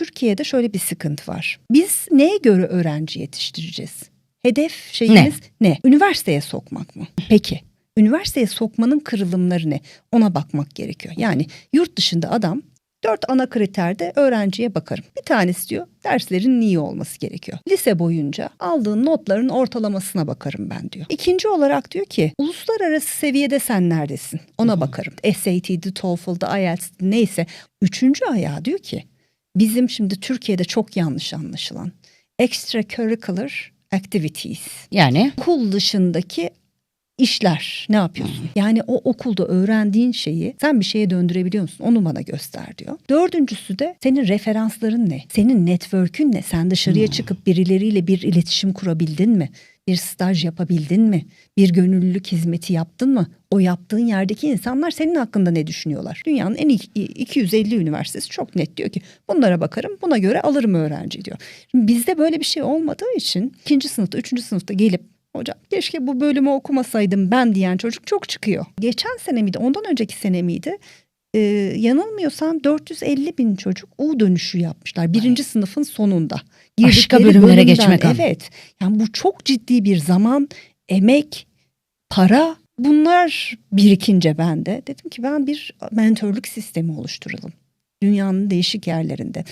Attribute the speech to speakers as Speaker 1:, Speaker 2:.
Speaker 1: Türkiye'de şöyle bir sıkıntı var. Biz neye göre öğrenci yetiştireceğiz? Hedef şeyimiz ne? Üniversiteye sokmak mı? Peki. Üniversiteye sokmanın kırılımları ne? Ona bakmak gerekiyor. Yani yurt dışında adam dört ana kriterde öğrenciye bakarım. Bir tanesi diyor derslerin iyi olması gerekiyor. Lise boyunca aldığın notların ortalamasına bakarım ben diyor. İkinci olarak diyor ki uluslararası seviyede sen neredesin? Ona bakarım. SAT'di, TOEFL'da, IELTS'di neyse. Üçüncü ayağı diyor ki bizim şimdi Türkiye'de çok yanlış anlaşılan extracurricular activities.
Speaker 2: Yani
Speaker 1: Okul dışındaki işler ne yapıyorsun? Yani o okulda öğrendiğin şeyi sen bir şeye döndürebiliyor musun? Onu bana göster diyor. Dördüncüsü de senin referansların ne? Senin network'ün ne? Sen dışarıya çıkıp birileriyle bir iletişim kurabildin mi? Bir staj yapabildin mi? Bir gönüllülük hizmeti yaptın mı? O yaptığın yerdeki insanlar senin hakkında ne düşünüyorlar? Dünyanın en iyi 250 üniversitesi çok net diyor ki bunlara bakarım buna göre alırım öğrenci diyor. Şimdi bizde böyle bir şey olmadığı için ikinci sınıfta, üçüncü sınıfta gelip Hocam keşke bu bölümü okumasaydım ben diyen çocuk çok çıkıyor. Geçen sene miydi ondan önceki sene miydi? Ee, yanılmıyorsam 450 bin çocuk U dönüşü yapmışlar. Birinci sınıfın sonunda.
Speaker 2: Başka bölümlere
Speaker 1: bölümden.
Speaker 2: geçmek.
Speaker 1: Evet yani bu çok ciddi bir zaman, emek, para bunlar birikince ben de dedim ki ben bir mentorluk sistemi oluşturalım. Dünyanın değişik yerlerinde.